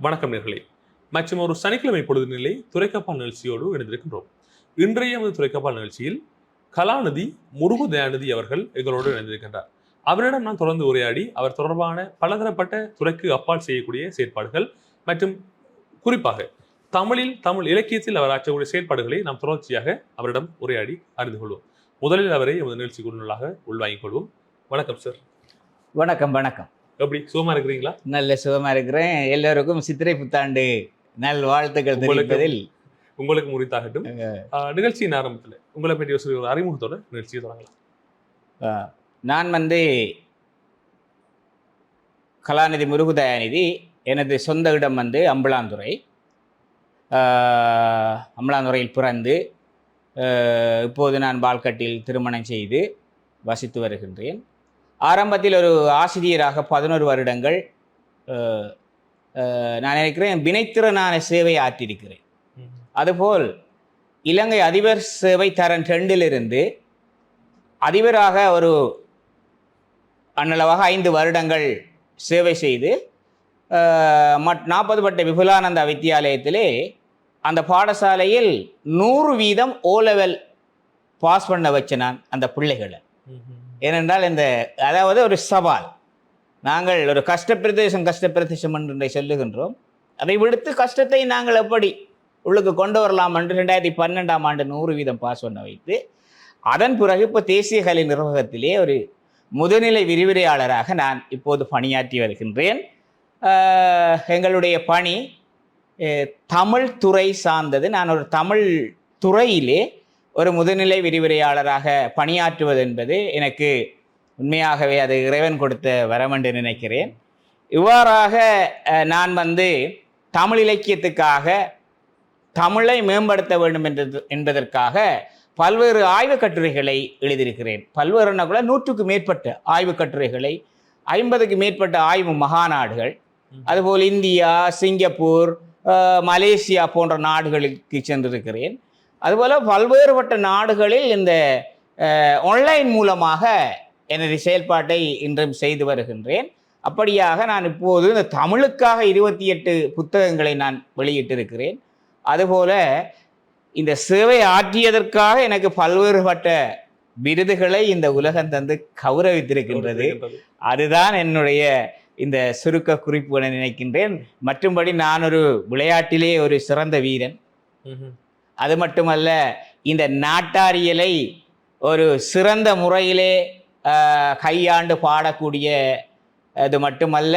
வணக்கம் நேர்களே. மற்றும் ஒரு சனிக்கிழமை பொழுது நிலை துறைக்கப்பால் நிகழ்ச்சியோடு இணைந்திருக்கின்றோம். இன்றைய நமது துறைக்கப்பால் நிகழ்ச்சியில் கலாநிதி முருகு தயாநிதி அவர்கள் எங்களோடு இணைந்திருக்கின்றார். அவரிடம் நான் தொடர்ந்து உரையாடி அவர் தொடர்பான பலதரப்பட்ட துறைக்கு அப்பால் செய்யக்கூடிய செயற்பாடுகள் மற்றும் குறிப்பாக தமிழில் தமிழ் இலக்கியத்தில் அவர் ஆற்றக்கூடிய செயற்பாடுகளை நாம் தொடர்ச்சியாக அவரிடம் உரையாடி அறிந்து கொள்வோம். முதலில் அவரை எமது நிகழ்ச்சி உள்ளாக உள்வாங்கிக் கொள்வோம். வணக்கம் சார். வணக்கம் வணக்கம். எப்படி? சுகமா இருக்கிறீங்களா? நல்ல சுகமா இருக்கிறேன். எல்லோருக்கும் சித்திரை புத்தாண்டு நல் வாழ்த்துக்கள் உங்களுக்கு- தெரிவிப்பதில். உங்களுக்கு முறித்தாகட்டும் நிகழ்ச்சியின் ஆரம்பத்தில் உங்களை பற்றி சிறிய ஒரு அறிமுகத்தோட நிகழ்ச்சியை தொடங்கலாம். நான் வந்து கலாநிதி முருகுதயாநிதி எனது சொந்த இடம் வந்து அம்பலாந்துறை. அம்பலாந்துறையில் பிறந்து இப்போது நான் பால்கட்டில் திருமணம் செய்து வசித்து வருகின்றேன். ஆரம்பத்தில் ஒரு ஆசிரியராக பதினோரு வருடங்கள் நான் நினைக்கிறேன் வினைத்திறனான சேவை ஆற்றியிருக்கிறேன். அதுபோல் இலங்கை அதிபர் சேவை தரன் ரெண்டிலிருந்து அதிபராக ஒரு அன்னளவாக ஐந்து வருடங்கள் சேவை செய்து மட் நாற்பது பட்ட விபுலானந்தா வித்தியாலயத்திலே அந்த பாடசாலையில் நூறு வீதம் ஓ லெவல் பாஸ் பண்ண வச்ச நான் அந்த பிள்ளைகளை. ஏனென்றால் இந்த அதாவது ஒரு சவால். நாங்கள் ஒரு கஷ்டப்பிரதேசம் கஷ்டப்பிரதேசம் என்று சொல்லுகின்றோம். அதை விடுத்து கஷ்டத்தை நாங்கள் எப்படி உள்ளுக்கு கொண்டு வரலாம் என்று ரெண்டாயிரத்தி பன்னெண்டாம் ஆண்டு நூறு வீதம் பாஸ் பண்ண வைத்து அதன் பிறகு இப்போ தேசிய கலை நிர்வாகத்திலே ஒரு முதுநிலை விரிவுரையாளராக நான் இப்போது பணியாற்றி வருகின்றேன். எங்களுடைய பணி தமிழ் துறை சார்ந்தது. நான் ஒரு தமிழ் துறையிலே ஒரு முதுநிலை விரிவுரையாளராக பணியாற்றுவது என்பது எனக்கு உண்மையாகவே அது இறைவன் கொடுத்த வரம் என்று நினைக்கிறேன். இவ்வாறாக நான் வந்து தமிழ் இலக்கியத்துக்காக தமிழை மேம்படுத்த வேண்டும் என்றது என்பதற்காக பல்வேறு ஆய்வுக் கட்டுரைகளை எழுதியிருக்கிறேன். பல்வேறு கூட நூற்றுக்கு மேற்பட்ட ஆய்வுக் கட்டுரைகளை ஐம்பதுக்கு மேற்பட்ட ஆய்வு மகாநாடுகள் அதுபோல் இந்தியா சிங்கப்பூர் மலேசியா போன்ற நாடுகளுக்கு சென்றிருக்கிறேன். அதுபோல் பல்வேறுபட்ட நாடுகளில் இந்த ஆன்லைன் மூலமாக எனது செயல்பாட்டை இன்றும் செய்து வருகின்றேன். அப்படியாக நான் இப்போது இந்த தமிழுக்காக இருபத்தி எட்டு புத்தகங்களை நான் வெளியிட்டிருக்கிறேன். அதுபோல இந்த சேவை ஆற்றியதற்காக எனக்கு பல்வேறுபட்ட விருதுகளை இந்த உலகம் தந்து கௌரவித்திருக்கின்றது. அதுதான் என்னுடைய இந்த சுருக்க குறிப்பு என நினைக்கின்றேன். மற்றும்படி நான் ஒரு விளையாட்டிலே ஒரு சிறந்த வீரன். அது மட்டுமல்ல இந்த நாட்டாரியலை ஒரு சிறந்த முறையிலே கையாண்டு பாடக்கூடிய அது மட்டுமல்ல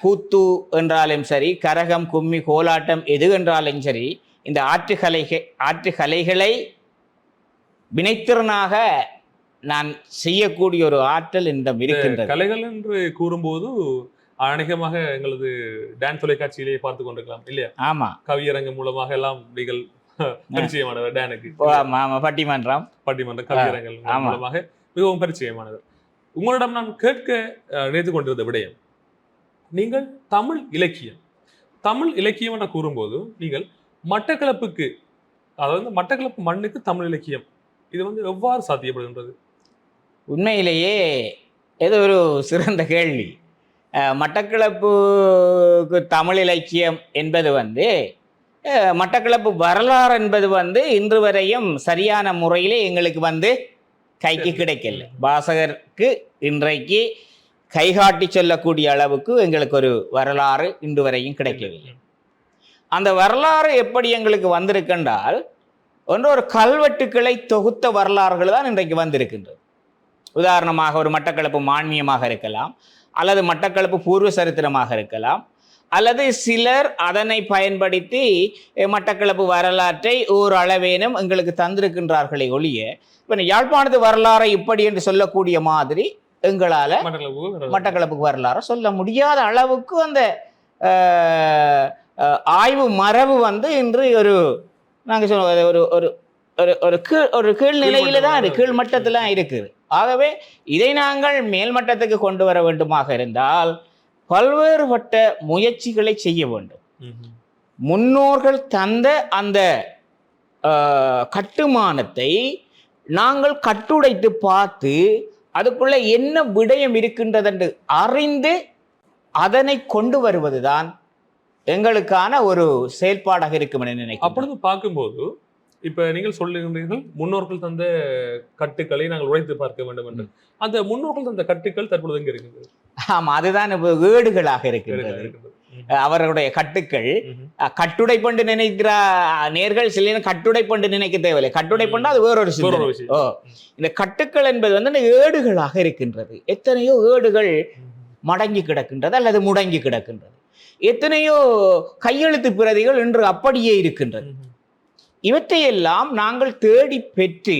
கூத்து என்றாலும் சரி கரகம் கும்மி கோலாட்டம் எது என்றாலும் சரி இந்த ஆற்றுக்கலைகள் ஆற்றுக்கலைகளை வினைத்திறனாக நான் செய்யக்கூடிய ஒரு ஆற்றல் என்னிடம் இருக்கின்றது. கலைகள் என்று கூறும்போது அநேகமாக எங்களது டான்ஸ் தொலைக்காட்சியிலே பார்த்து கொண்டிருக்கலாம் இல்லையா? ஆமா. கவியரங்கு மூலமாக எல்லாம் நீங்கள் பரிச்சயமானவர் டானுக்கு பட்டிமன்றம். பட்டிமன்ற கவியரங்கள். மூலமாக மிகவும் பரிச்சயமானவர். உங்களிடம் நான் கேட்க அஹ், நினைத்துக் கொண்டிருந்த விடயம் நீங்கள் தமிழ் இலக்கியம் தமிழ் இலக்கியம் என்று கூறும்போது நீங்கள் மட்டக்களப்புக்கு அதாவது மட்டக்களப்பு மண்ணுக்கு தமிழ் இலக்கியம் இது வந்து எவ்வாறு சாத்தியப்படுகின்றது? உண்மையிலேயே இது ஒரு சிறந்த கேள்வி. மட்டக்களப்புக்கு தமிழ் இலக்கியம் என்பது வந்து மட்டக்களப்பு வரலாறு என்பது வந்து இன்று வரையும் சரியான முறையிலே எங்களுக்கு வந்து கைக்கு. கிடைக்கல. வாசகருக்கு இன்றைக்கு கைகாட்டி சொல்லக்கூடிய அளவுக்கு எங்களுக்கு ஒரு வரலாறு இன்று வரையும் கிடைக்கவில்லை. அந்த வரலாறு எப்படி எங்களுக்கு வந்திருக்கின்றால் ஒன்று ஒரு கல்வெட்டுக்களை தொகுத்த வரலாறுகள் தான் இன்றைக்கு வந்திருக்கின்றது. உதாரணமாக ஒரு மட்டக்களப்பு மான்மியமாக இருக்கலாம். அல்லது மட்டக்களப்பு பூர்வ சரித்திரமாக இருக்கலாம். அல்லது சிலர் அதனை பயன்படுத்தி மட்டக்களப்பு வரலாற்றை ஓரளவேனும் எங்களுக்கு தந்திருக்கின்றார்களே ஒழிய இப்போ யாழ்ப்பாணத்து வரலாறை இப்படி என்று சொல்லக்கூடிய மாதிரி எங்களால் மட்டக்களப்பு மட்டக்களப்புக்கு வரலாறு சொல்ல முடியாத அளவுக்கு அந்த ஆய்வு மரபு வந்து இன்று ஒரு நாங்கள் சொல்ல ஒரு ஒரு ஒரு கீழ் ஒரு கீழ் நிலையில தான் இருக்கு. கீழ் மட்டத்தில் இருக்குது. ஆகவே இதை நாங்கள் மேல் மட்டத்துக்கு கொண்டு வர வேண்டுமாக இருந்தால் பல்வேறுபட்ட முயற்சிகளை செய்ய வேண்டும். முன்னோர்கள் தந்த அந்த கட்டுமானத்தை நாங்கள் கட்டுடைத்து பார்த்து அதுக்குள்ள என்ன விடயம் இருக்கின்றது என்று அறிந்து அதனை கொண்டு வருவதுதான் எங்களுக்கான ஒரு செயல்பாடாக இருக்கும் என நினைக்கிறேன் அப்பொழுது பார்க்கும்போது இப்ப நீங்கள் சொல்லுகின்றீர்கள் முன்னோர்கள் தந்த கட்டுக்களை நாங்கள் உழைத்து பார்க்க வேண்டும் என்று அந்த முன்னோர்கள் தந்த கட்டுக்கள் தற்பொழுது எங்க இருக்குது ஆமா அதுதான் ஏடுகளாக இருக்கின்றது. ம். அவர்களுடைய கட்டுக்கள். கட்டுடை பண்டு நினைக்கிற நேர்கள் சில கட்டுடை பண்டு நினைக்க தேவையில்லை. கட்டுடை பண்டு அது வேறொரு. விஷயம். ஓ இந்த கட்டுக்கள் என்பது வந்து ஏடுகளாக இருக்கின்றது. எத்தனையோ ஏடுகள் மடங்கி கிடக்கின்றது அல்லது முடங்கி கிடக்கின்றது. எத்தனையோ கையெழுத்து பிரதிகள் இன்று அப்படியே இருக்கின்றது. இவற்றையெல்லாம் நாங்கள் தேடி பெற்று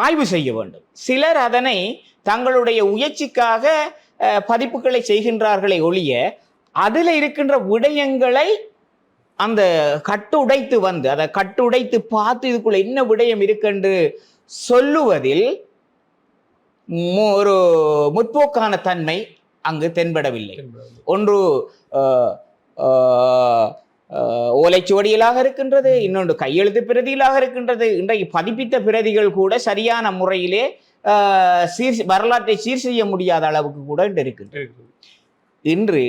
ஆய்வு செய்ய வேண்டும். சிலர் அதனை தங்களுடைய முயற்சிக்காக அஹ், பதிப்புகளை செய்கின்றார்களே ஒழிய அதில் இருக்கின்ற விடயங்களை அந்த கட்டு உடைத்து வந்து அதை கட்டு உடைத்து பார்த்து இதுக்குள்ள என்ன விடயம் இருக்குன்னு சொல்லுவதில் ஒரு முற்போக்கான தன்மை அங்கு தென்படவில்லை. ஒன்று ஓலைச்சுவடிகளாக இருக்கின்றது இன்னொன்று கையெழுத்து பிரதிகளாக இருக்கின்றது. இன்றைக்கு பதிப்பித்த பிரதிகள் கூட சரியான முறையிலே சீர் வரலாற்றை சீர் செய்ய முடியாத அளவுக்கு கூட இன்று இருக்கின்றது. இன்று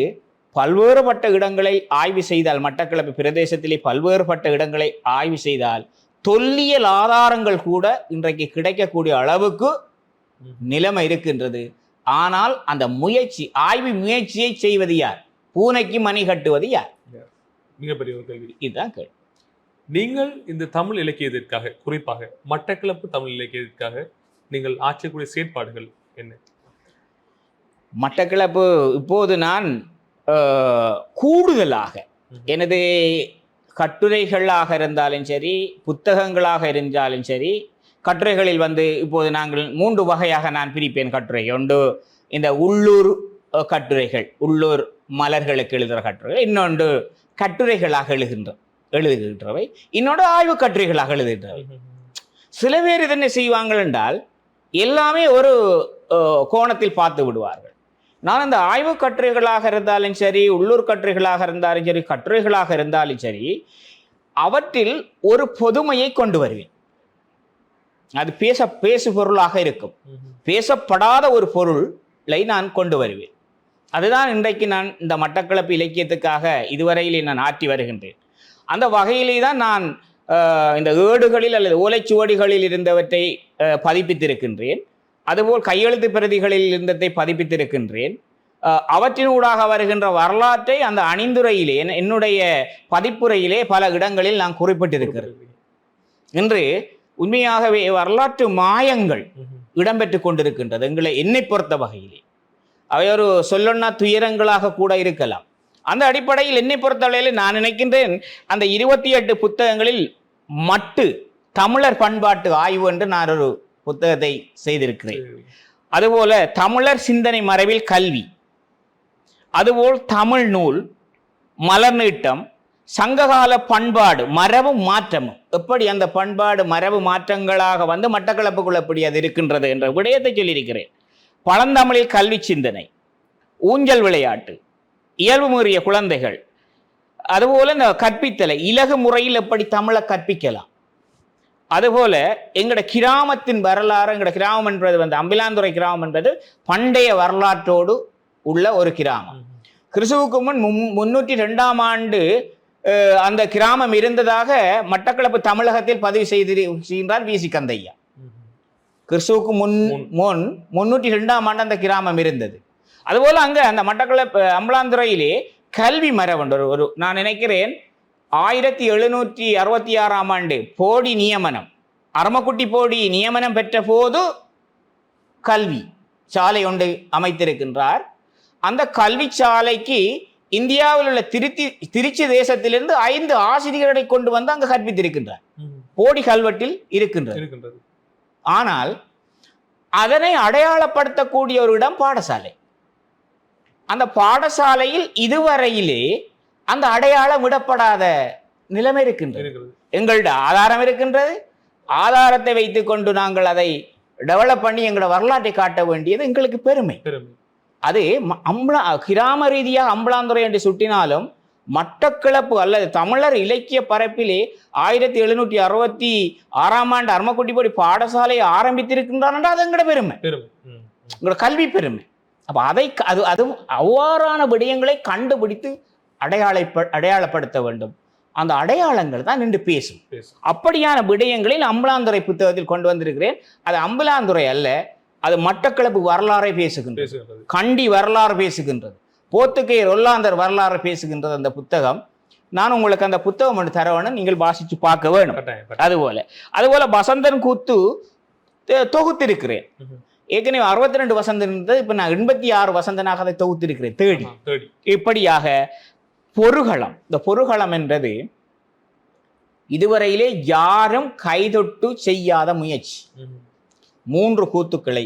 பல்வேறுபட்ட இடங்களை ஆய்வு செய்தால் மட்டக்களப்பு பிரதேசத்திலே பல்வேறுபட்ட இடங்களை ஆய்வு செய்தால் தொல்லியல் ஆதாரங்கள் கூட இன்றைக்கு கிடைக்கக்கூடிய அளவுக்கு நிலைமை இருக்கின்றது. ஆனால் அந்த முயற்சி ஆய்வு முயற்சியை செய்வது யார்? பூனைக்கு மணி கட்டுவது யார்? மிகப்பெரிய ஒரு கேள்வி. இதுதான் கேள்வி. நீங்கள் இந்த தமிழ் இலக்கியத்திற்காக குறிப்பாக மட்டக்களப்பு தமிழ் இலக்கியத்திற்காக நீங்கள் ஆற்றக்கூடிய செயற்பாடுகள் என்ன? மட்டக்களப்பு இப்போது நான் கூடுதலாக. எனது கட்டுரைகளாக இருந்தாலும் சரி புத்தகங்களாக இருந்தாலும் சரி கட்டுரைகளில் வந்து இப்போது நாங்கள் மூன்று வகையாக நான் பிரிப்பேன் கட்டுரை. ஒன்று இந்த உள்ளூர் கட்டுரைகள் உள்ளூர் மலர்களுக்கு எழுதுகிற கட்டுரைகள். இன்னொன்று கட்டுரைகளாக எழுகின்ற எழுதுகின்றவை. இன்னொன்று ஆய்வு கட்டுரைகளாக எழுதுகின்றவை. சில பேர் இதனை செய்வாங்கள் என்றால் எல்லாமே ஒரு கோணத்தில் பார்த்து விடுவார்கள். நான் அந்த ஆய்வு கட்டுரைகளாக இருந்தாலும் சரி உள்ளூர் கட்டுரைகளாக இருந்தாலும் சரி கட்டுரைகளாக இருந்தாலும் சரி அவற்றில் ஒரு பொதுமையை கொண்டு வருவேன். அது பேச பேசு பொருளாக இருக்கும் பேசப்படாத ஒரு பொருளை நான் கொண்டு வருவேன். அதுதான் இன்றைக்கு நான் இந்த மட்டக்களப்பு இலக்கியத்துக்காக இதுவரையிலே நான் ஆற்றி வருகின்றேன். அந்த வகையிலே தான் நான் இந்த ஏடுகளில் அல்லது ஓலைச்சுவடிகளில் இருந்தவற்றை பதிப்பித்திருக்கின்றேன். அதுபோல் கையெழுத்து பிரதிகளில் இருந்ததை பதிப்பித்திருக்கின்றேன். அவற்றினூடாக வருகின்ற வரலாற்றை அந்த அணிந்துரையிலே என்- என்னுடைய பதிப்புரையிலே பல இடங்களில் நான் குறிப்பிட்டிருக்கிறேன். இன்று உண்மையாகவே வரலாற்று மாயங்கள் இடம்பெற்று கொண்டிருக்கின்றது. எங்களை என்னை பொறுத்த வகையிலே. அவை ஒரு சொல்லொன்னா துயரங்களாக கூட இருக்கலாம். அந்த அடிப்படையில் என்னை பொறுத்தவரையில் நான் நினைக்கின்றேன் அந்த இருபத்தி எட்டு புத்தகங்களில் மட்டு தமிழர் பண்பாட்டு ஆய்வு என்று நான் ஒரு புத்தகத்தை செய்திருக்கிறேன். அதுபோல தமிழர் சிந்தனை மறைவில் கல்வி அதுபோல் தமிழ் நூல் மலர் நீட்டம் சங்ககால பண்பாடு மரபு மாற்றமும் எப்படி அந்த பண்பாடு மரபு மாற்றங்களாக வந்து மட்டக்களப்புக்குள் எப்படி அது இருக்கின்றது என்ற விடயத்தை சொல்லியிருக்கிறேன். பழந்தமிழில் கல்வி சிந்தனை ஊஞ்சல் விளையாட்டு இயல்பு மீறிய குழந்தைகள் அதுபோல இந்த கற்பித்தலை இலகு முறையில் எப்படி தமிழை கற்பிக்கலாம்? அதுபோல எங்களோட கிராமத்தின் வரலாறு எங்களோட கிராமம் என்பது வந்து அம்பிலாந்துறை கிராமம் என்பது பண்டைய வரலாற்றோடு உள்ள ஒரு கிராமம். கிறிஸ்துவுக்கு முன் முன் முன்னூற்றி ரெண்டாம் ஆண்டு அந்த கிராமம் இருந்ததாக மட்டக்களப்பு தமிழகத்தில் பதிவு செய்திருக்கின்றார் வி சி கந்தையா கிறிஸ்துவுக்கு முன் முன். முன் முன்னூற்றி ரெண்டாம் ஆண்டு அந்த கிராமம் இருந்தது. அதுபோல அங்க அந்த மட்டக்களப்பு அம்பலாந்துறையிலே கல்வி மரபுண்டு ஒரு நான் நினைக்கிறேன் ஆயிரத்தி எழுநூற்றி அறுபத்தி ஆறாம் ஆண்டு போடி நியமனம் அரமக்குட்டி போடி நியமனம் பெற்ற போது கல்வி சாலை ஒன்று அமைத்திருக்கின்றார். அந்த கல்வி சாலைக்கு இந்தியாவில் உள்ள திருச்சி திருச்சி தேசத்திலிருந்து ஐந்து ஆசிரியர்களை கொண்டு வந்து அங்கு கற்பித்திருக்கின்றார். போடி கல்வெட்டில் இருக்கின்றது. ஆனால் அதனை அடையாளப்படுத்தக்கூடிய ஒரு இடம் பாடசாலை. அந்த பாடசாலையில் இதுவரையிலே அந்த அடையாளம் விடப்படாத நிலைமை இருக்கின்றது. எங்கள்ட ஆதாரம் இருக்கின்றது. ஆதாரத்தை வைத்துக்கொண்டு நாங்கள் அதை டெவலப் பண்ணி எங்களோட வரலாற்றை காட்ட வேண்டியது எங்களுக்கு பெருமை. அது அம்பலா கிராம ரீதியாக அம்பலாந்துறை என்று சுட்டினாலும் மட்டக்கிளப்பு அல்லது தமிழர் இலக்கிய பரப்பிலே ஆயிரத்தி எழுநூற்றி அறுபத்தி ஆறாம் ஆண்டு அருமக்குட்டிப்படி பாடசாலை ஆரம்பித்திருக்கின்றார் அது எங்களோட பெருமை. உங்களோட கல்வி பெருமை. அப்போ அதை அது அது அவ்வாறான விடயங்களை கண்டுபிடித்து அடையாளப்ப அடையாளப்படுத்த வேண்டும். அந்த அடையாளங்கள் தான் நின்று பேசும். அப்படியான விடயங்களில் அம்பலாந்துறை புத்தகத்தில் கொண்டு வந்திருக்கிறேன். அது அம்பலாந்துறை அல்ல அது மட்டக்களப்பு வரலாறை பேசுகின்றது. கண்டி வரலாறு பேசுகின்றது. போர்த்துகேயர் ஒல்லாந்தர் வரலாறு பேசுகின்றது அந்த புத்தகம். நான் உங்களுக்கு அந்த புத்தகம் ஒன்று தர வேணும் நீங்கள் வாசித்து பார்க்க வேணும். அதுபோல. அதுபோல வசந்தன் கூத்து தொகுத்திருக்கிறேன். ஏற்கனவே அறுபத்தி ரெண்டு வசந்தன் இருந்தது இப்போ நான் எண்பத்தி ஆறு வசந்தனாக அதை தொகுத்திருக்கிறேன். தேடி. இப்படியாக பொருகளம் இந்த பொருகளம் என்றது இதுவரையிலே யாரும் கைதொட்டு செய்யாத முயற்சி. மூன்று கூத்துக்களை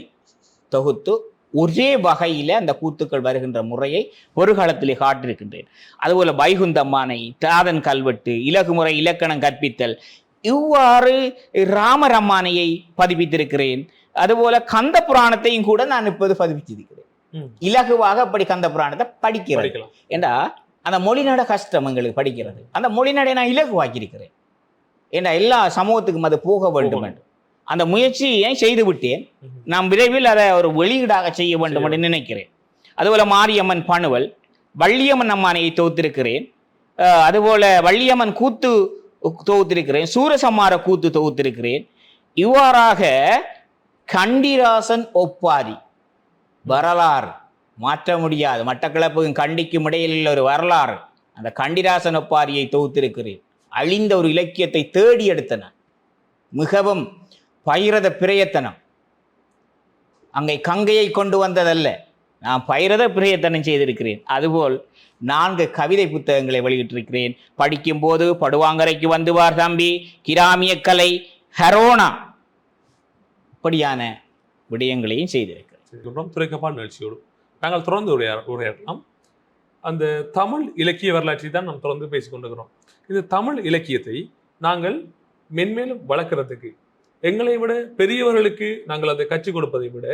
தொகுத்து ஒரே வகையில அந்த கூத்துக்கள் வருகின்ற முறையை பொருகளத்திலே காட்டியிருக்கின்றேன். அதுபோல வைகுந்தம்மானை தாதன் கல்வெட்டு இலகுமுறை இலக்கணம் கற்பித்தல் இவ்வாறு ராமரம்மானையை பதிப்பித்திருக்கிறேன். அதுபோல கந்த புராணத்தையும் கூட நான் இப்போது பதிப்பித்திருக்கிறேன். இலகுவாக அப்படி கந்த புராணத்தை படிக்கிறேன். ஏண்டா? அந்த மொழிநட கஷ்டம் எங்களுக்கு படிக்கிறது. அந்த மொழிநடை நான் இலகுவாக்கியிருக்கிறேன். ஏண்டா? எல்லா சமூகத்துக்கும் அது போக வேண்டும் என்று. அந்த முயற்சியை செய்து விட்டேன். நாம் விரைவில் அதை ஒரு வெளியீடாக செய்ய வேண்டும் என்று நினைக்கிறேன். அதுபோல மாரியம்மன் பணுவல் வள்ளியம்மன் அம்மானையை தொகுத்திருக்கிறேன். அதுபோல வள்ளியம்மன் கூத்து தொகுத்திருக்கிறேன். சூரசம்மார கூத்து தொகுத்திருக்கிறேன். இவ்வாறாக கண்டிராசன் ஒப்பாரி வரலாறு மாற்ற முடியாது. மட்டக்களப்புக்கும் கண்டிக்கும் இடையில் உள்ள ஒரு வரலாறு. அந்த கண்டிராசன் ஒப்பாரியை தொகுத்திருக்கிறேன். அழிந்த ஒரு இலக்கியத்தை தேடி எடுத்தன. மிகவும் பைரத பிரயத்தனம். அங்கே கங்கையை கொண்டு வந்ததல்ல. நான் பைரத பிரயத்தனம் செய்திருக்கிறேன். அதுபோல் நான்கு கவிதை புத்தகங்களை வெளியிட்டிருக்கிறேன். படிக்கும்போது படுவாங்கரைக்கு வந்துவார் தம்பி. கிராமிய கலை ஹரோனா. இப்படியான விடயங்களையும் செய்திருக்கிறேன். இருக்கின்றோம் துறைக்கப்பால் நிகழ்ச்சியோடு நாங்கள் தொடர்ந்து உரையா உரையாடலாம். அந்த தமிழ் இலக்கிய வரலாற்றை தான் நாம் தொடர்ந்து பேசிக்கொண்டிருக்கிறோம். இந்த தமிழ் இலக்கியத்தை நாங்கள் மென்மேலும் வளர்க்கறதுக்கு எங்களை விட பெரியவர்களுக்கு நாங்கள் அதை கற்றுக் கொடுப்பதை விட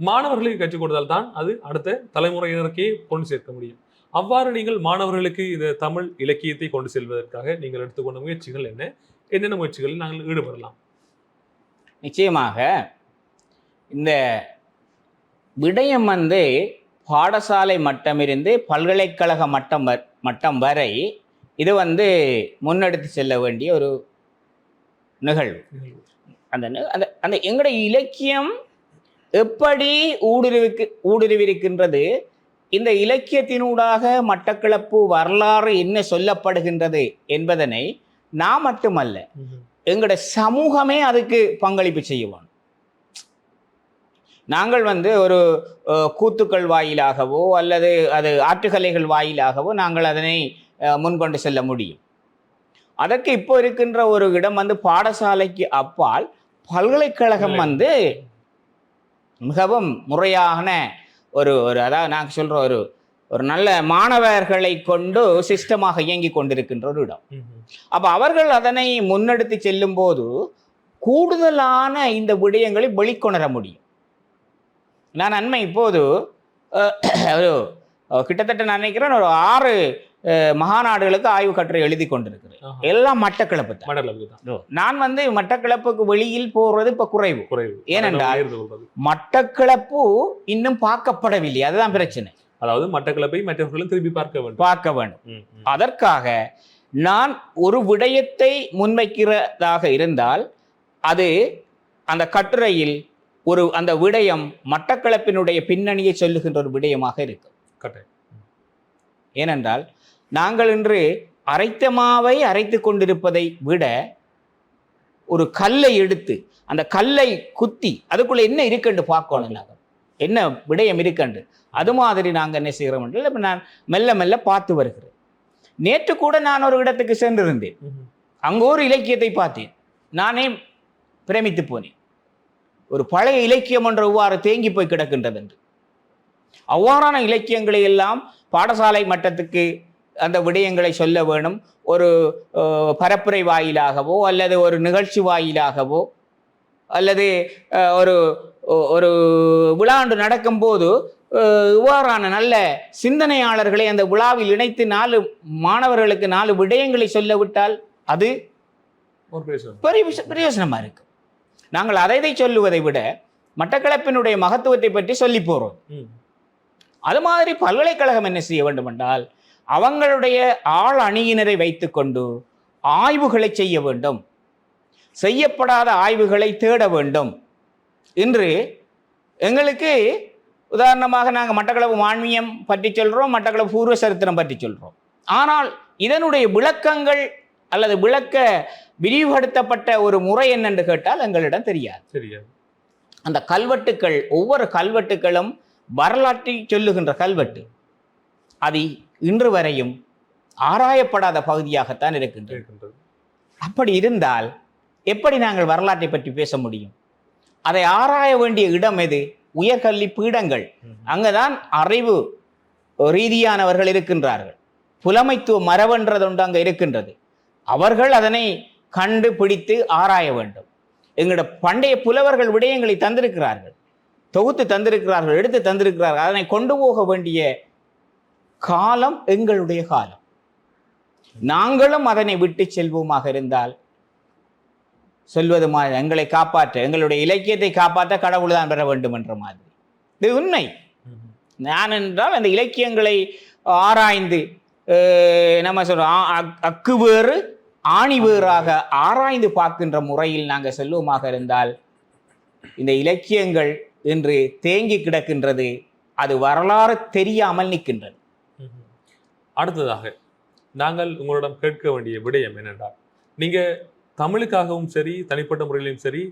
மாணவர்களுக்கு கற்றுக் கொடுத்தால் தான் அது அடுத்த தலைமுறையினருக்கே கொண்டு சேர்க்க முடியும். அவ்வாறு நீங்கள் மாணவர்களுக்கு இந்த தமிழ் இலக்கியத்தை கொண்டு செல்வதற்காக நீங்கள் எடுத்துக்கொண்ட முயற்சிகள் என்ன? என்னென்ன முயற்சிகளில் நாங்கள் ஈடுபடலாம்? நிச்சயமாக இந்த விடயம் வந்து பாடசாலை மட்டமிருந்து பல்கலைக்கழக மட்டம் மட்டம் வரை இது வந்து முன்னெடுத்து செல்ல வேண்டிய ஒரு நிகழ்வு. அந்த அந்த அந்த எங்களுடைய இலக்கியம் எப்படி ஊடுருவிக்கு ஊடுருவிருக்கின்றது? இந்த இலக்கியத்தினூடாக மட்டக்களப்பு வரலாறு என்ன சொல்லப்படுகின்றது என்பதனை நான் மட்டுமல்ல எங்களுடைய சமூகமே அதுக்கு பங்களிப்பு செய்வோம் நாங்கள் வந்து ஒரு கூத்துக்கள் வாயிலாகவோ அல்லது அது ஆற்றுக்கலைகள் வாயிலாகவோ நாங்கள் அதனை முன்கொண்டு செல்ல முடியும். அதற்கு இப்போ இருக்கின்ற ஒரு இடம் வந்து பாடசாலைக்கு அப்பால் பல்கலைக்கழகம் வந்து மிகவும் முறையான ஒரு ஒரு அதாவது நாங்கள் சொல்ற ஒரு ஒரு நல்ல மாணவர்களை கொண்டு சிஸ்டமாக இயங்கி கொண்டிருக்கின்ற ஒரு இடம். அப்ப அவர்கள் அதனை முன்னெடுத்து செல்லும் போது கூடுதலான இந்த விடயங்களை வெளிக்கொணர முடியும். நான் நன்மை இப்போது ஒரு கிட்டத்தட்ட நான் நினைக்கிறேன் ஒரு ஆறு மகாநாடுகளுக்கு ஆய்வு கட்டுரை எழுதி கொண்டிருக்கிறேன். எல்லாம் தான். தான். நான் வந்து மட்டக்களப்புக்கு வெளியில் போறது இப்ப குறைவு. குறைவு. ஏனென்றால். மட்டக்களப்பு இன்னும் பார்க்கப்படவில்லை. அதுதான் பிரச்சனை. அதாவது மட்டக்களப்பை மற்றவர்களும் திரும்பி பார்க்க வேண்டும். பார்க்க வேண்டும். அதற்காக நான் ஒரு விடயத்தை முன்வைக்கிறதாக இருந்தால் அது அந்த கட்டுரையில் ஒரு அந்த விடயம் மட்டக்களப்பினுடைய பின்னணியை சொல்லுகின்ற ஒரு விடயமாக இருக்கும். ஏனென்றால் நாங்கள் இன்று அரைத்த மாவை அரைத்து கொண்டிருப்பதை விட ஒரு கல்லை எடுத்து அந்த கல்லை குத்தி அதுக்குள்ள என்ன இருக்குன்னு பார்க்கணும் நாங்கள் என்ன விடயம் இருக்குன்னு. அது மாதிரி நாங்கள் என்ன செய்கிறோம் என்றால் இப்ப நான் மெல்ல மெல்ல பார்த்து வருகிறேன். நேற்று கூட நான் ஒரு இடத்துக்கு சென்றிருந்தேன். அங்கே ஒரு இலக்கியத்தை பார்த்தேன். நானே பிரமித்து போனேன். ஒரு பழைய இலக்கியம் என்ற இவ்வாறு தேங்கி போய் கிடக்கின்றது என்று. அவ்வாறான இலக்கியங்களை எல்லாம் பாடசாலை மட்டத்துக்கு அந்த விடயங்களை சொல்ல வேணும். ஒரு பரப்புரை வாயிலாகவோ அல்லது ஒரு நிகழ்ச்சி வாயிலாகவோ அல்லது ஒரு ஒரு விழாண்டு நடக்கும்போது இவ்வாறான நல்ல சிந்தனையாளர்களை அந்த விழாவில் இணைத்து நாலு மாணவர்களுக்கு நாலு விடயங்களை சொல்ல விட்டால் அது பெரிய பிரயோசனமாக இருக்கு. நாங்கள் அதை இதை சொல்லுவதை விட மட்டக்களப்பினுடைய மகத்துவத்தை பற்றி சொல்லி போகிறோம். அது மாதிரி பல்கலைக்கழகம் என்ன செய்ய வேண்டும் என்றால் அவங்களுடைய ஆள் அணியினரை வைத்துக்கொண்டு ஆய்வுகளை செய்ய வேண்டும். செய்யப்படாத ஆய்வுகளை தேட வேண்டும். இன்று எங்களுக்கு உதாரணமாக நாங்கள் மட்டக்களப்பு மான்மியம் பற்றி சொல்கிறோம் மட்டக்களப்பு பூர்வ சரித்திரம் பற்றி சொல்கிறோம் ஆனால் இதனுடைய விளக்கங்கள் அல்லது விளக்க விரிவுபடுத்தப்பட்ட ஒரு முறை என்னென்று கேட்டால் எங்களிடம் தெரியாது. தெரியாது. அந்த கல்வெட்டுக்கள் ஒவ்வொரு கல்வெட்டுக்களும் வரலாற்றை சொல்லுகின்ற கல்வெட்டு. அது இன்று வரையும் ஆராயப்படாத பகுதியாகத்தான் இருக்கின்றது. அப்படி இருந்தால் எப்படி நாங்கள் வரலாற்றை பற்றி பேச முடியும்? அதை ஆராய வேண்டிய இடம் எது? உயர்கல்வி பீடங்கள். அங்கதான் அறிவு ரீதியானவர்கள் இருக்கின்றார்கள். புலமைத்துவ மரபென்றது ஒன்று அங்கே இருக்கின்றது. அவர்கள் அதனை கண்டுபிடித்து ஆராய வேண்டும். எங்களோட பண்டைய புலவர்கள் விடயங்களை தந்திருக்கிறார்கள். தொகுத்து தந்திருக்கிறார்கள் எடுத்து தந்திருக்கிறார்கள். அதனை கொண்டு போக வேண்டிய காலம் எங்களுடைய காலம். நாங்களும் அதனை விட்டு செல்வோமாக இருந்தால் சொல்வது மாதிரி எங்களை காப்பாற்ற எங்களுடைய இலக்கியத்தை காப்பாற்ற கடவுள் தான் பெற வேண்டும் என்ற மாதிரி. இது உண்மை. நான் என்றால் அந்த இலக்கியங்களை ஆராய்ந்து நம்ம சொல்றோம் அக்- அக்கு வேறு ஆணி வேறாக ஆராய்ந்து பார்க்கின்ற முறையில் நாங்கள் செல்வோமாக இருந்தால் இந்த இலக்கியங்கள் இன்று தேங்கி கிடக்கின்றது அது வரலாறு தெரியாமல் நிற்கின்றது. அடுத்ததாக நாங்கள் உங்களிடம் கேட்க வேண்டிய விடயம் என்னென்றால் நீங்க தமிழுக்காகவும் சரி தனிப்பட்ட முறையிலும் சரி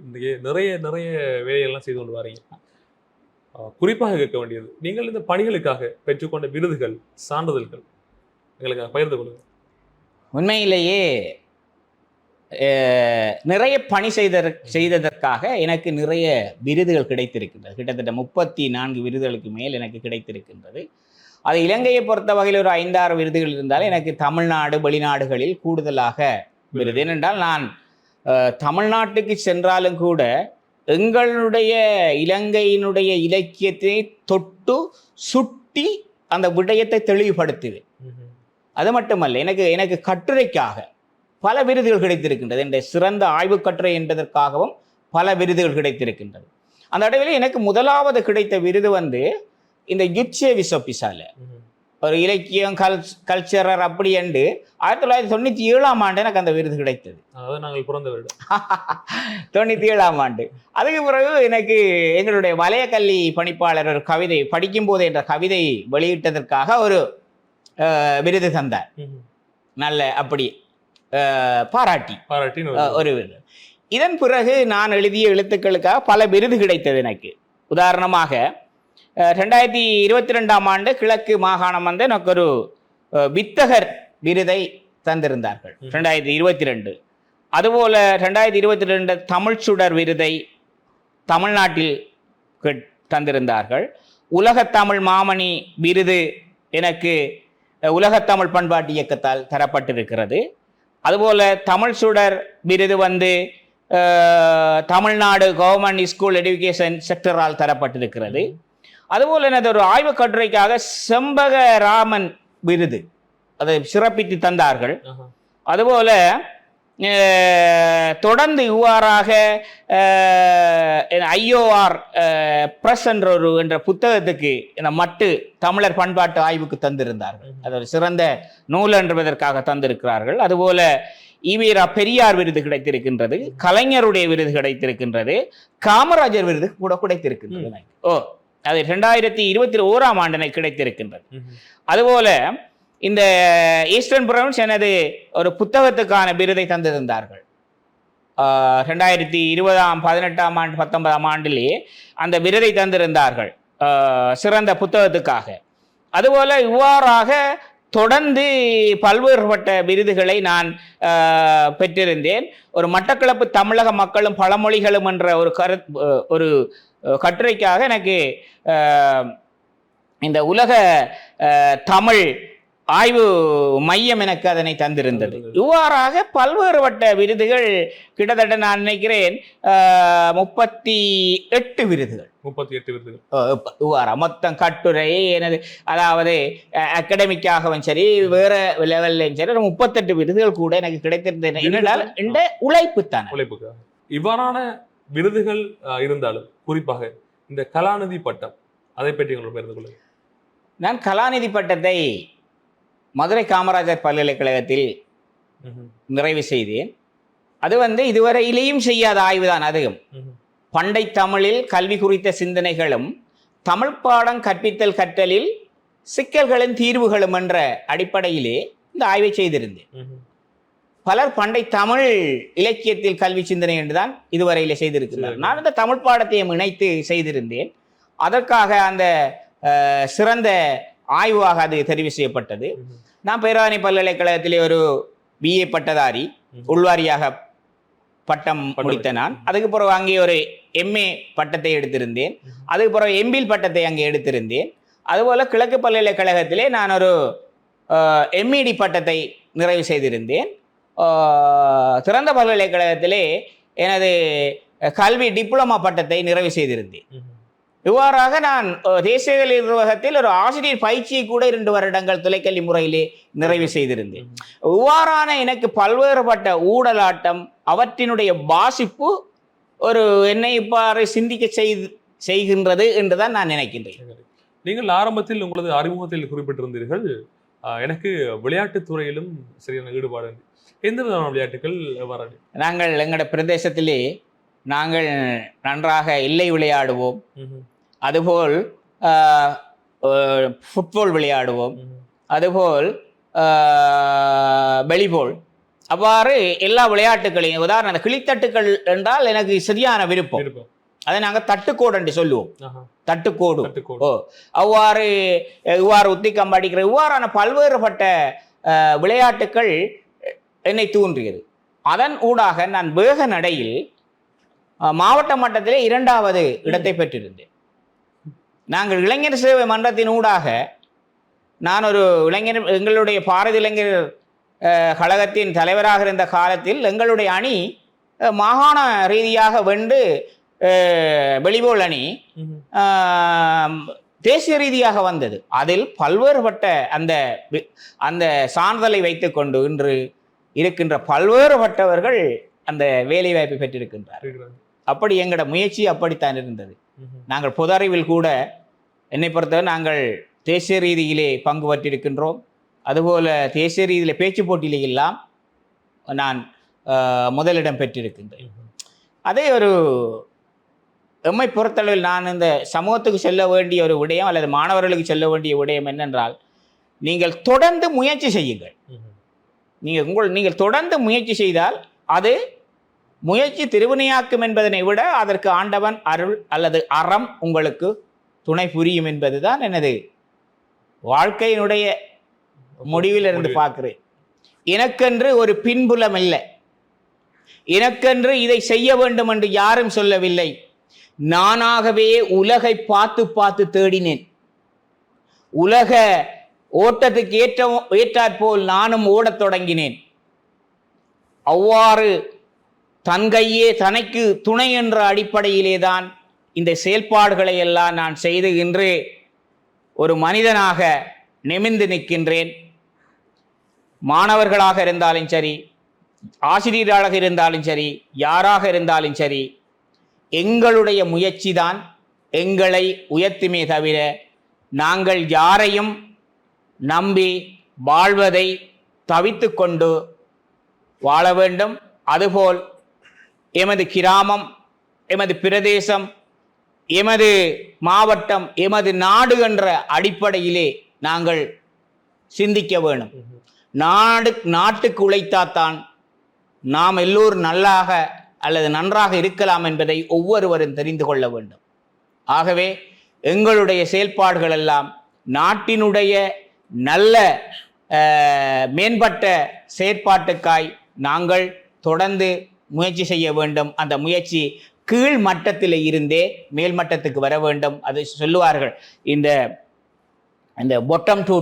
நிறைய நிறைய வேலையெல்லாம் செய்து கொண்டு வரீங்க. குறிப்பாக கேட்க வேண்டியது நீங்கள் இந்த பணிகளுக்காக பெற்றுக்கொண்ட விருதுகள் சான்றிதழ்கள் எங்களுக்கு பகிர்ந்து கொள்ளுங்க உண்மையிலேயே நிறைய பணி செய்த செய்ததற்காக எனக்கு நிறைய விருதுகள் கிடைத்திருக்கின்றது. கிட்டத்தட்ட முப்பத்தி நான்கு விருதுகளுக்கு மேல் எனக்கு கிடைத்திருக்கின்றது. அது இலங்கையை பொறுத்த வகையில் ஒரு ஐந்தாறு விருதுகள் இருந்தாலும் எனக்கு தமிழ்நாடு வெளிநாடுகளில் கூடுதலாக விருது. ஏனென்றால் நான் தமிழ்நாட்டுக்கு சென்றாலும் கூட எங்களுடைய இலங்கையினுடைய இலக்கியத்தை தொட்டு சுட்டி அந்த விடயத்தை தெளிவுபடுத்துவேன். அது மட்டுமல்ல எனக்கு எனக்கு கட்டுரைக்காக பல விருதுகள் கிடைத்திருக்கின்றது. என்ற சிறந்த ஆய்வுக் கட்டுரை என்பதற்காகவும் பல விருதுகள் கிடைத்திருக்கின்றது. அந்த அளவில் எனக்கு முதலாவது கிடைத்த விருது வந்து இந்த யுட்சே விசோபிசால. ஒரு இலக்கியம் கல் கல்ச்சரர் அப்படி என்று ஆயிரத்தி தொள்ளாயிரத்தி தொண்ணூற்றி ஏழாம் ஆண்டு எனக்கு அந்த விருது கிடைத்தது. அதாவது நாங்கள் பிறந்த வருடம் தொண்ணூற்றி ஏழாம் ஆண்டு. அதுக்கு பிறகு எனக்கு எங்களுடைய வலயக்கல்வி பணிப்பாளர் ஒரு கவிதை படிக்கும்போது என்ற கவிதை வெளியிட்டதற்காக ஒரு விருது தந்தார். நல்ல அப்படி பாராட்டி. பாராட்டி ஒரு விருது. இதன் பிறகு நான் எழுதிய எழுத்துக்களுக்காக பல விருது கிடைத்தது எனக்கு. உதாரணமாக ரெண்டாயிரத்தி இருபத்தி ரெண்டாம் ஆண்டு கிழக்கு மாகாணம் வந்து எனக்கு ஒரு வித்தகர் விருதை தந்திருந்தார்கள். ரெண்டாயிரத்தி இருபத்தி ரெண்டு அதுபோல ரெண்டாயிரத்தி இருபத்தி ரெண்டு தமிழ் சுடர் விருதை தமிழ்நாட்டில் தந்திருந்தார்கள். உலகத் தமிழ் மாமணி விருது எனக்கு உலகத்தமிழ் பண்பாட்டு இயக்கத்தால் தரப்பட்டிருக்கிறது. அதுபோல தமிழ் சுடர் விருது வந்து தமிழ்நாடு கவர்மெண்ட் ஸ்கூல் எடுகேஷன் செக்டரால் தரப்பட்டிருக்கிறது. அதுபோல் எனது ஒரு ஆய்வுக் கட்டுரைக்காக செம்பக ராமன் விருது. அதை சிறப்பித்து தந்தார்கள். அதுபோல தொடர்ந்து இவ்வாறாக ஐஓஆர் பிரஸ் என்ற ஒரு என்ற புத்தகத்துக்கு இந்த மட்டு தமிழர் பண்பாட்டு ஆய்வுக்கு தந்திருந்தார்கள். அது ஒரு சிறந்த நூல் என்பதற்காக தந்திருக்கிறார்கள். அதுபோல ஈவீரா பெரியார் விருது கிடைத்திருக்கின்றது கலைஞருடைய விருது கிடைத்திருக்கின்றது காமராஜர் விருது கூட கிடைத்திருக்கின்றது. ஓ அது ரெண்டாயிரத்தி இருபத்தி ஓராம் ஆண்டு கிடைத்திருக்கின்றது. அதுபோல இந்த ஈஸ்டர்ன் ப்ரௌன்ஸ் எனது ஒரு புத்தகத்துக்கான விருதை தந்திருந்தார்கள். ரெண்டாயிரத்தி இருபதாம் பதினெட்டாம் ஆண்டு பத்தொன்பதாம் ஆண்டிலே அந்த விருதை தந்திருந்தார்கள் சிறந்த புத்தகத்துக்காக. அதுபோல இவ்வாறாக தொடர்ந்து பல்வேறுபட்ட விருதுகளை நான் பெற்றிருந்தேன். ஒரு மட்டக்களப்பு தமிழக மக்களும் பழமொழிகளும் என்ற ஒரு கரு ஒரு கட்டுரைக்காக எனக்கு இந்த உலக தமிழ் ஆய்வு மையம் எனக்கு அதனை தந்திருந்தது. இவ்வாறாக பல்வேறுபட்ட விருதுகள் கிட்டத்தட்ட நான் நினைக்கிறேன் முப்பத்தி எட்டு விருதுகள். முப்பத்தி எட்டு விருதுகள். இவ்வாறா மொத்தம் கட்டுரை எனது அதாவது அகடமிக்காகவும் சரி வேற லெவல்லையும் சரி முப்பத்தெட்டு விருதுகள் கூட எனக்கு கிடைத்திருந்தது என்னென்றால் இந்த உழைப்பு தானே உழைப்புக்காக. இவ்வாறான விருதுகள் இருந்தாலும் குறிப்பாக இந்த கலாநிதி பட்டம் அதை பற்றி உங்களை பகிர்ந்து கொள்ளுங்க நான் கலாநிதி பட்டத்தை மதுரை காமராஜர் பல்கலைக்கழகத்தில். நிறைவு செய்தேன் அது வந்து இதுவரையிலேயும் செய்யாத ஆய்வுதான் அதிகம் ம்ஹும். பண்டை தமிழில் கல்வி குறித்த சிந்தனைகளும் தமிழ் பாடம் கற்பித்தல் கற்றலில் சிக்கல்களின் தீர்வுகளும் என்ற அடிப்படையிலே இந்த ஆய்வை செய்திருந்தேன். பலர் பண்டை தமிழ் இலக்கியத்தில் கல்வி சிந்தனை என்றுதான் இதுவரையில செய்திருக்கிறார். நான் இந்த தமிழ் பாடத்தையும் இணைத்து செய்திருந்தேன் அதற்காக அந்த சிறந்த ஆய்வாக அது தெரிவு செய்யப்பட்டது. நான் பேராணி பல்கலைக்கழகத்திலே ஒரு பிஏ பட்டதாரி. உள்வாரியாக பட்டம் முடித்த நான் அதுக்கு பிறகு அங்கே ஒரு எம்ஏ பட்டத்தை எடுத்திருந்தேன். அதுக்கு பிறகு எம்பில் பட்டத்தை அங்கே எடுத்திருந்தேன் அதுபோல கிழக்கு பல்கலைக்கழகத்திலே நான் ஒரு எம்இடி பட்டத்தை நிறைவு செய்திருந்தேன் திறந்த பல்கலைக்கழகத்திலே எனது கல்வி டிப்ளமா பட்டத்தை நிறைவு செய்திருந்தேன். இவ்வாறாக நான் தேசிய கல்வி நிர்வாகத்தில் ஒரு ஆசிரியர் பயிற்சியை கூட இரண்டு வருடங்கள் தொலைக்கல்வி முறையிலே நிறைவு செய்திருந்தேன் இவ்வாறான எனக்கு பல்வேறுபட்ட ஊடலாட்டம் அவற்றினுடைய பாசிப்பு ஒரு என்னை இவ்வாறு சிந்திக்க செய்து செய்கின்றது என்றுதான் நான் நினைக்கின்றேன். நீங்கள் ஆரம்பத்தில் உங்களது அறிமுகத்தில் குறிப்பிட்டிருந்தீர்கள் எனக்கு விளையாட்டுத் துறையிலும் சரியான ஈடுபாடு. எந்த விதமான விளையாட்டுகள் எவ்வாறு நாங்கள் எங்களோட பிரதேசத்திலே நாங்கள் நன்றாக எல்லை விளையாடுவோம். அதுபோல் ஃபுட்பால் விளையாடுவோம். அதுபோல் வெளிபோல் அவ்வாறு எல்லா விளையாட்டுகளையும் உதாரணம் கிளித்தட்டுக்கள் என்றால் எனக்கு சரியான விருப்பம். அதை நாங்கள் தட்டுக்கோடு என்று சொல்லுவோம். தட்டுக்கோடு. ஓ அவ்வாறு இவ்வாறு உத்திக்கம் அடிக்கிற இவ்வாறான பல்வேறுபட்ட விளையாட்டுக்கள் என்னை தூண்டியது அதன் ஊடாக நான் வேக நடையில் மாவட்ட மட்டத்திலே இரண்டாவது இடத்தை பெற்றிருந்தேன். நாங்கள் இளைஞர் சேவை மன்றத்தின் ஊடாக நான் ஒரு இளைஞர் எங்களுடைய பாரதி இளைஞர் கழகத்தின் தலைவராக இருந்த காலத்தில் எங்களுடைய அணி மாகாண ரீதியாக வென்று வெளிபோல் அணி தேசிய ரீதியாக வந்தது. அதில் பல்வேறுபட்ட அந்த அந்த சான்றிதழை வைத்துக்கொண்டு இன்று இருக்கின்ற பல்வேறுபட்டவர்கள் அந்த வேலைவாய்ப்பை பெற்றிருக்கின்றார். அப்படி எங்களோட முயற்சி அப்படித்தான் இருந்தது. நாங்கள் பொது அறிவில் கூட என்னை பொறுத்தவரை நாங்கள் தேசிய ரீதியிலே பங்கு பற்றிருக்கின்றோம் அதுபோல தேசிய ரீதியிலே பேச்சு போட்டியிலே எல்லாம் நான் முதலிடம் பெற்றிருக்கின்றேன். அதே ஒரு எம்மை பொறுத்தளவில் நான் இந்த சமூகத்துக்கு செல்ல வேண்டிய ஒரு விடயம் அல்லது மாணவர்களுக்கு செல்ல வேண்டிய விடயம் என்னென்றால் நீங்கள் தொடர்ந்து முயற்சி செய்யுங்கள். நீங்கள் உங்கள் நீங்கள் தொடர்ந்து முயற்சி செய்தால் அது முயற்சி திருவினையாக்கும் என்பதனை விட அதற்கு ஆண்டவன் அருள் அல்லது அறம் உங்களுக்கு துணை புரியும் என்பதுதான் எனது வாழ்க்கையினுடைய முடிவிலிருந்து முடிவு. பார்க்கிறேன். எனக்கென்று ஒரு பின்புலம் இல்லை. எனக்கென்று இதை செய்ய வேண்டும் என்று யாரும் சொல்லவில்லை. நானாகவே உலகை பார்த்து பார்த்து தேடினேன். உலக ஓட்டத்துக்கு ஏற்ற ஏற்றாற்போல் நானும் ஓடத் தொடங்கினேன். அவ்வாறு தன் கையே தனக்கு துணை என்ற அடிப்படையிலே தான் இந்த செயல்பாடுகளை எல்லாம் நான் செய்து இன்று ஒரு மனிதனாக நிமிர்ந்து நிற்கின்றேன். மாணவர்களாக இருந்தாலும் சரி ஆசிரியராக இருந்தாலும் சரி யாராக இருந்தாலும் சரி எங்களுடைய முயற்சி தான் எங்களை உயர்த்துமே தவிர நாங்கள் யாரையும் நம்பி வாழ்வதை தவித்து கொண்டு வாழ வேண்டும். அதுபோல் எமது கிராமம் எமது பிரதேசம் எமது மாவட்டம் எமது நாடு என்ற அடிப்படையிலே நாங்கள் சிந்திக்க வேணும் நாடு நாட்டுக்கு உழைத்தாத்தான் நாம் எல்லோரும் நல்லாக அல்லது நன்றாக இருக்கலாம் என்பதை ஒவ்வொருவரும் தெரிந்து கொள்ள வேண்டும். ஆகவே எங்களுடைய செயல்பாடுகள் எல்லாம் நாட்டினுடைய நல்ல மேம்பட்ட செயற்பாட்டுக்காய் நாங்கள் தொடர்ந்து முயற்சி செய்ய வேண்டும். அந்த முயற்சி கீழ் மட்டத்தில் இருந்தே மேல் மட்டத்துக்கு வர வேண்டும். அது சொல்லுவார்கள். இந்த இந்த பொட்டம் டு.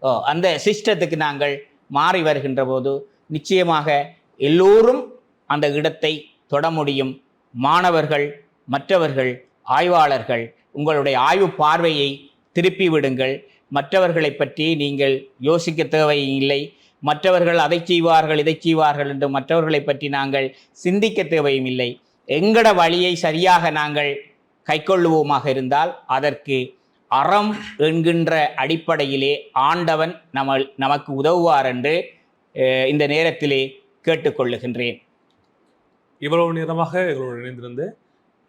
ஓ, அந்த சிஸ்டத்துக்கு நாங்கள் மாறி வருகின்ற போது நிச்சயமாக எல்லோரும் அந்த இடத்தை தொட முடியும். மாணவர்கள் மற்றவர்கள் ஆய்வாளர்கள் உங்களுடைய ஆய்வு பார்வையை திருப்பி விடுங்கள். மற்றவர்களை பற்றி நீங்கள் யோசிக்க தேவையில்லை. மற்றவர்கள் அதை செய்வார்கள் இதை செய்வார்கள் என்று மற்றவர்களை பற்றி நாங்கள் சிந்திக்க தேவையும் இல்லை எங்கட வழியை சரியாக நாங்கள் கைக்கொள்ளுவோமாக இருந்தால் அதற்கு அறம் என்கின்ற அடிப்படையிலே ஆண்டவன் நம்ம நமக்கு உதவுவார் என்று இந்த நேரத்திலே கேட்டுக்கொள்ளுகின்றேன் இவ்வளவு நேரமாக எங்களோடு இணைந்திருந்த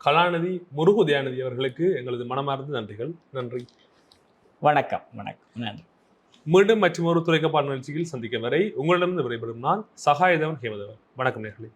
கலாநிதி முருகுதயாநிதி அவர்களுக்கு எங்களது மனமார்ந்த நன்றிகள். நன்றி. வணக்கம் வணக்கம். நன்றி. மீண்டும் மற்றும் ஒரு துறைக்கப்பாடு நிகழ்ச்சியில் சந்திக்கும் வரை உங்களிடமிருந்து விடைபெறும் நான் சகாயதவன் ஹேமதவன். வணக்கம் நேர்களே.